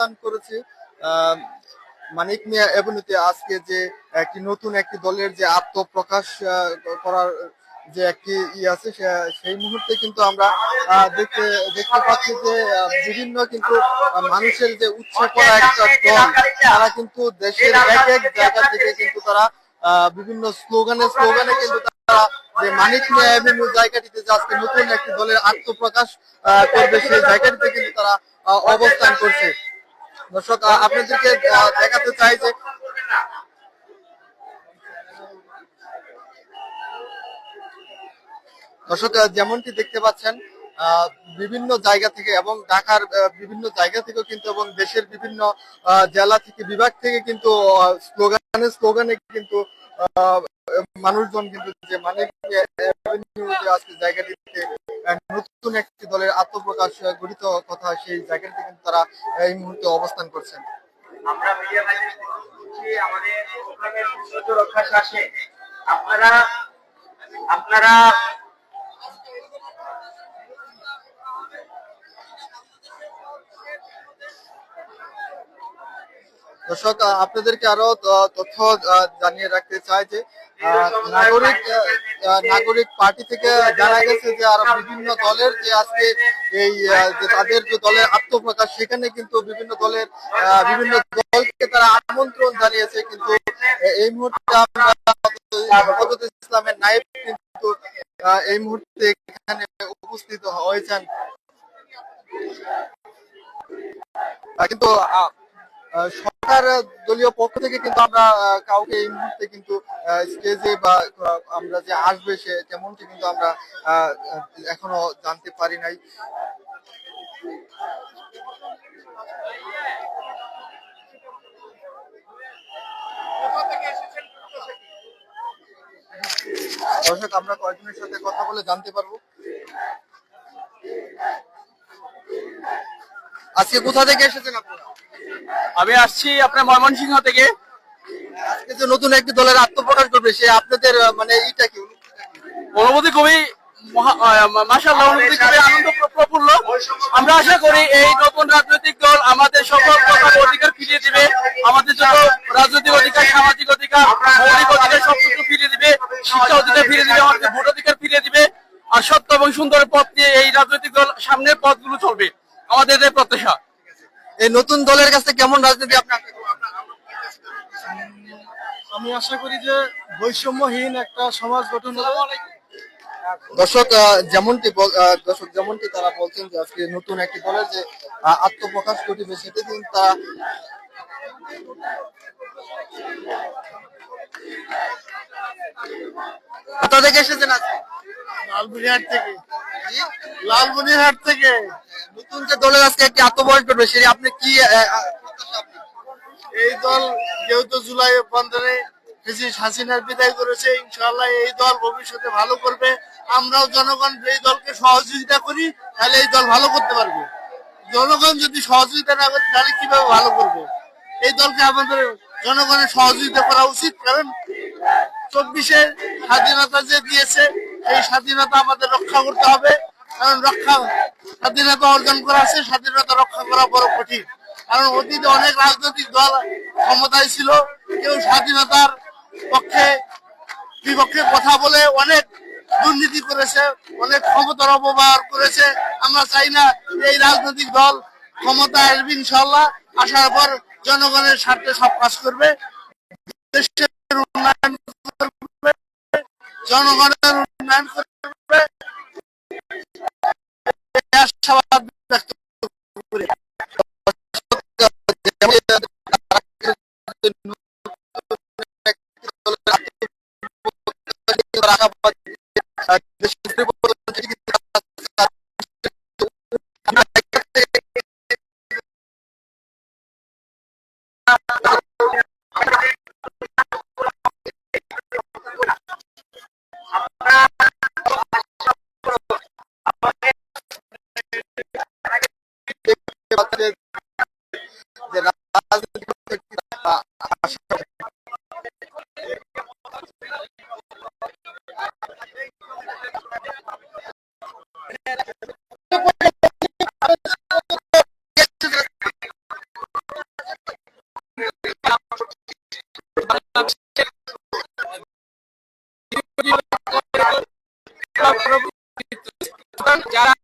অবস্থান করেছি। মানিক মিয়া এভিনিউতে আজকে যে একটি নতুন একটি দলের যে আত্মপ্রকাশ করার যে একটি ই আছে সেই মুহূর্তে কিন্তু আমরা দেখতে দেখতে পাচ্ছি যে বিভিন্ন কিন্তু মানুষের যে উৎসব করা একটা দল, তারা কিন্তু দেশের এক এক জায়গা থেকে কিন্তু তারা বিভিন্ন স্লোগানে স্লোগানে কিন্তু তারা যে মানিক মিয়া এভিনিউ জায়গাটিতে যে আজকে নতুন একটি দলের আত্মপ্রকাশ করবে, সেই জায়গাটিতে কিন্তু তারা অবস্থান করছে। দর্শক আপনাদেরকে দেখাতে চাই যে দর্শক যেমনটি দেখতে পাচ্ছেন বিভিন্ন জায়গা থেকে এবং ঢাকার বিভিন্ন জায়গা থেকেও কিন্তু এবং দেশের বিভিন্ন জেলা থেকে, বিভাগ থেকে কিন্তু স্লোগানে স্লোগানে কিন্তু মানুষজন কিন্তু যে মানে আজকে জায়গাটিতে নতুন একটি দলের আত্মপ্রকাশ গঠিত কথা, সেই জায়গাটিতে কিন্তু তারা এই মুহূর্তে অবস্থান করছেন। আমরা মিডিয়া আমাদের রক্ষার আপনারা আপনারা দর্শক আপনাদেরকে আরও তথ্য জানিয়ে রাখতে চাই যে নাগরিক নাগরিক পার্টি থেকে জানা গেছে যে আরও বিভিন্ন দলের যে আজকে এই তাদের যে দলের আত্মপ্রকাশ, সেখানে কিন্তু বিভিন্ন দলের বিভিন্ন দলকে তারা আমন্ত্রণ জানিয়েছে, কিন্তু এই মুহূর্তে আমরা ইসলামের নায়েব কিন্তু এই মুহূর্তে এখানে উপস্থিত হয়েছেন। কিন্তু সরকার দলীয় পক্ষ থেকে কিন্তু আমরা কাউকে এই মুহূর্তে কিন্তু স্টেজে বা আমরা যে আসবে সে তেমনটি কিন্তু আমরা এখনও জানতে পারি নাই। দর্শক, আমরা কয়েকজনের সাথে কথা বলে জানতে পারব। আজকে কোথা থেকে এসেছেন আপনারা আমি আসছি আপনার ময়মনসিংহ থেকে। আজকে যে নতুন একটি দলের আত্মপ্রকাশ করবে সে আপনাদের মানে এইটা কি? অনুভূতি খুবই মাসাল্লাহ অনুভূতি খুবই আনন্দ প্রফুল্ল আমরা আশা করি এই নতুন রাজনৈতিক দল আমাদের সকল প্রকার অধিকার ফিরিয়ে দিবে আমাদের জন্য রাজনৈতিক অধিকার সামাজিক অধিকার মৌলিক অধিকার সবকিছু ফিরিয়ে দিবে শিক্ষা অধিকার ফিরিয়ে দিবে আমাদের ভোট অধিকার ফিরিয়ে দিবে আর সত্য এবং সুন্দর পথ নিয়ে এই রাজনৈতিক দল সামনের পথগুলো চলবে। আমাদের প্রত্যাশা। এই নতুন দলের কাছে কেমন রাজনীতি আপনি আশা করেন? আমি আশা করি যে বৈষম্যহীন একটা সমাজ গঠন হবে। দর্শক যেমনটি দর্শক যেমনটি তারা বলছেন যে আজকে নতুন একটি দলের যে আত্মপ্রকাশ ঘটিবে সেটা কিন্তু তারা কোথা থেকে এসেছেন আজকে? লালমনিরহাট থেকে। লালমনিরহাট থেকে। নতুন যে দলের আজকে একটি আত্মপ্রকাশ করবে সেটা আপনি কি? এই দল যেহেতু জুলাই ফেসিস হাসিনার বিদায় করেছে ইনশাল্লাহ এই দল ভবিষ্যতে ভালো করবে। আমরাও জনগণ এই দলকে সহযোগিতা করি, তাহলে এই দল ভালো করতে পারবে। জনগণ যদি সহযোগিতা না করে, তাহলে কীভাবে ভালো করবে? এই দলকে আমাদের জনগণের সহযোগিতা করা উচিত, কারণ চব্বিশে স্বাধীনতা যে দিয়েছে এই স্বাধীনতা আমাদের রক্ষা করতে হবে। কারণ রক্ষা, স্বাধীনতা অর্জন করা আছে, স্বাধীনতা রক্ষা করা বড় কঠিন। কারণ অতীতে অনেক রাজনৈতিক দল ক্ষমতায় ছিল, কেউ স্বাধীনতার পক্ষে, বিপক্ষে কথা বলে অনেক দুর্নীতি করেছে, অনেক ক্ষমতার অপব্যবহার করেছে। আমরা চাই না এই রাজনৈতিক দল ক্ষমতা আসবে ইনশাল্লাহ আসার পর জনগণের স্বার্থে সব কাজ করবে। দেশের উন্নয়ন জনগণের উন্নয়ন করবে। Mr. যারা